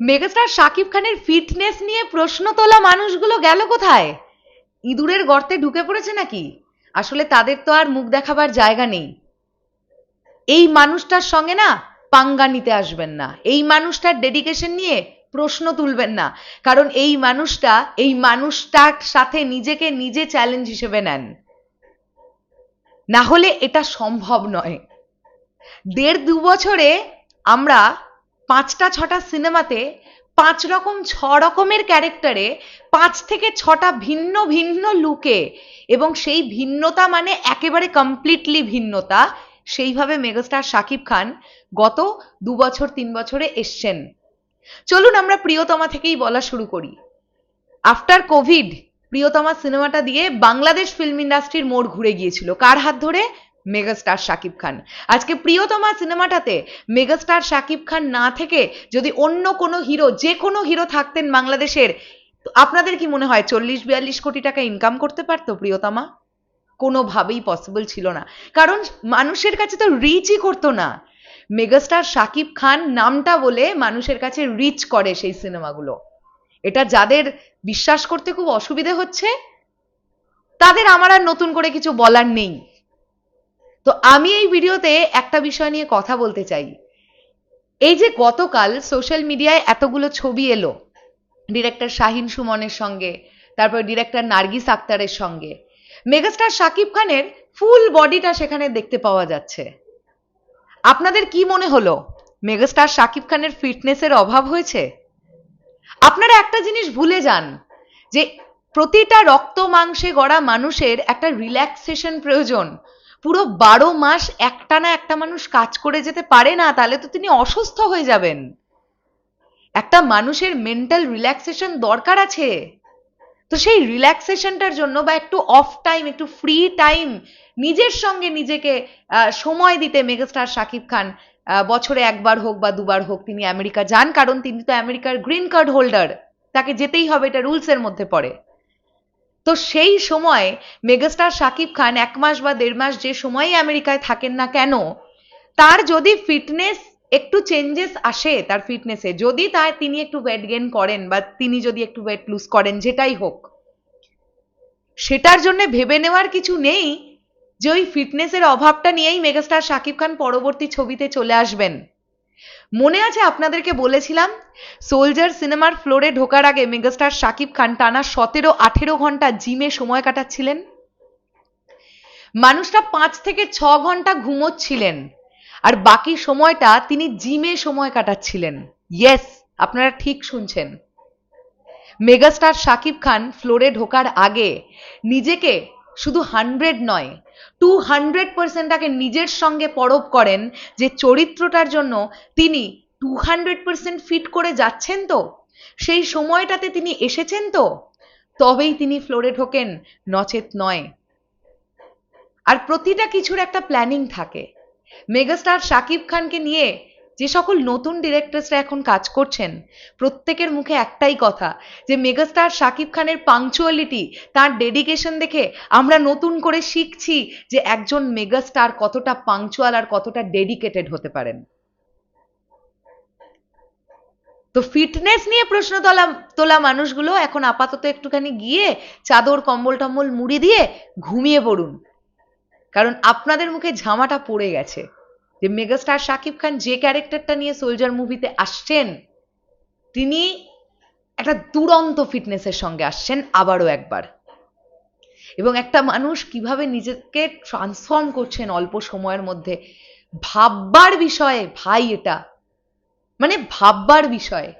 Megastar Shakib খানের fitness নিয়ে প্রশ্ন তোলা মানুষগুলো গেল কোথায়? ইঁদুরের গর্তে ঢুকে পড়েছে নাকি? আসলে তাদের তো আর মুখ দেখাবার জায়গা নেই। এই মানুষটার সঙ্গে না পাঙ্গা নিতে আসবেন না। এই মানুষটার ডেডিকেশন নিয়ে প্রশ্ন তুলবেন না। কারণ এই মানুষটা, এই মানুষটার সাথে নিজেকে নিজে চ্যালেঞ্জ হিসেবে নেন। না হলে এটা সম্ভব নয়। দেড় দু বছরে আমরা পাঁচটা, ছটা সিনেমাতে পাঁচ রকম, ছ রকমের ক্যারেক্টারে পাঁচ থেকে ছটা ভিন্ন ভিন্ন লুকে এবং সেই ভিন্নতা মানে একেবারে কমপ্লিটলি ভিন্নতা, সেইভাবে মেগাস্টার শাকিব খান গত দু বছর, তিন বছরে এসছেন। চলুন আমরা প্রিয়তমা থেকেই বলা শুরু করি। আফটার কোভিড, প্রিয়তমা সিনেমাটা দিয়ে বাংলাদেশ ফিল্ম ইন্ডাস্ট্রির মোড় ঘুরে গিয়েছিল। কার হাত ধরে? মেগাস্টার শাকিব খান। আজকে প্রিয়তমা সিনেমাটাতে মেগাস্টার শাকিব খান না থেকে যদি অন্য কোনো হিরো, যে কোনো হিরো থাকতেন বাংলাদেশের আপনাদের কি মনে হয় চল্লিশ বিয়াল্লিশ কোটি টাকা ইনকাম করতে পারতো প্রিয়তমা? কোনোভাবেই পসিবল ছিল না। কারণ মানুষের কাছে তো রিচই করতো না। মেগাস্টার শাকিব খান নামটা বলে মানুষের কাছে রিচ করে সেই সিনেমাগুলো। এটা যাদের বিশ্বাস করতে খুব অসুবিধে হচ্ছে, তাদের আমার আর নতুন করে কিছু বলার নেই। তো আমি এই ভিডিওতে একটা বিষয় নিয়ে কথা বলতে চাই। এই যে গতকাল সোশ্যাল মিডিয়ায় এতগুলো ছবি এলো, ডিরেক্টর শাহিন সুমনের সঙ্গে, তারপর ডিরেক্টর নার্গিস আক্তারের সঙ্গে, মেগাস্টার শাকিব খানের ফুল বডিটা সেখানে দেখতে পাওয়া যাচ্ছে। আপনাদের কি মনে হলো? মেগাস্টার শাকিব খানের ফিটনেসের অভাব হয়েছে? আপনারা একটা জিনিস ভুলে যান, যে প্রতিটা রক্ত মাংসে গড়া মানুষের একটা রিল্যাক্সেশন প্রয়োজন। পুরো বারো মাস একটা না একটা মানুষ কাজ করে যেতে পারে না, তাহলে তো তিনি অসুস্থ হয়ে যাবেন। একটা মানুষের মেন্টাল রিল্যাক্সেশন দরকার আছে। তো সেই রিল্যাক্সেশনটার জন্য বা একটু অফ টাইম একটু ফ্রি টাইম নিজের সঙ্গে নিজেকে সময় দিতে মেগাস্টার শাকিব খান বছরে একবার হোক বা দুবার হোক তিনি আমেরিকা যান, কারণ তিনি তো আমেরিকার গ্রিন কার্ড হোল্ডার তাকে যেতেই হবে, এটা রুলসের মধ্যে পড়ে। তো সেই সময় মেগাস্টার শাকিব খান এক মাস বা দেড় মাস যে সময়ই আমেরিকায় থাকেন না কেন, তার যদি ফিটনেস একটু চেঞ্জেস আসে, তার ফিটনেসে, যদি তার তিনি একটু ওয়েট গেন করেন বা তিনি যদি একটু ওয়েট লুজ করেন, যেটাই হোক, সেটার জন্য ভেবে নেওয়ার কিছু নেই যে ওই ফিটনেসের অভাবটা নিয়েই মেগাস্টার শাকিব খান পরবর্তী ছবিতে চলে আসবেন। মনে আছে আপনাদেরকে বলেছিলাম? সোলজার সিনেমার ফ্লোরে ঢোকার আগে মেগাস্টার শাকিব খান টানা সতেরো, আঠেরো ঘণ্টা জিমে সময় কাটাচ্ছিলেন। মানুষটা পাঁচ থেকে ছ ঘণ্টা ঘুমোচ্ছিলেন। আর বাকি সময়টা তিনি জিমে সময় কাটাচ্ছিলেন। ইয়েস আপনারা ঠিক শুনছেন। মেগাস্টার শাকিব খান ফ্লোরে ঢোকার আগে নিজেকে শুধু হান্ড্রেড নয় টু হান্ড্রেড পার্সেন্ট নিজের সঙ্গে পরব করেন যে চরিত্রটার জন্য তিনি টু হান্ড্রেড পার্সেন্ট ফিট করে যাচ্ছেন তো? সেই সময়টাতে তিনি এসেছেন তো? তবেই তিনি ফ্লোরে ঢোকেন, নচেত নয়। আর প্রতিটা কিছুর একটা প্ল্যানিং থাকে। মেগাস্টার শাকিব খানকে নিয়ে যে সকল নতুন ডিরেক্টরসরা এখন কাজ করছেন, প্রত্যেকের মুখে একটাই কথা, যে মেগাস্টার শাকিব খানের পাংচুয়ালিটি তার ডেডিকেশন দেখে আমরা নতুন করে শিখছি যে একজন মেগাস্টার কতটা পাংচুয়াল আর কতটা ডেডিকেটেড হতে পারেন। তো ফিটনেস নিয়ে প্রশ্ন তোলা তোলা মানুষগুলো এখন আপাতত একটুখানি গিয়ে চাদর, কম্বল টম্বল মুড়ি দিয়ে ঘুমিয়ে পড়ুন। কারণ আপনাদের মুখে ঝামাটা পড়ে গেছে। যে মেগাস্টার শাকিব খান যে ক্যারেক্টারটা নিয়ে সোলজার মুভিতে আসছেন, তিনি একটা দুরন্ত ফিটনেসের সঙ্গে আসছেন আবারও একবার। এবং একটা মানুষ কীভাবে নিজেকে ট্রান্সফর্ম করছেন অল্প সময়ের মধ্যে, ভাববার বিষয়ে ভাই এটা মানে ভাববার বিষয়ে।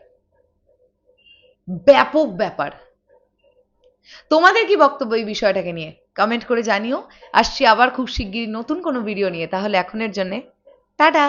ব্যাপক ব্যাপার। তোমাদের কি বক্তব্য এই বিষয়টাকে নিয়ে? কমেন্ট করে জানিও। আসছি আবার খুব শিগগিরই নতুন কোনো ভিডিও নিয়ে, তাহলে এখনের জন্যে টাটা।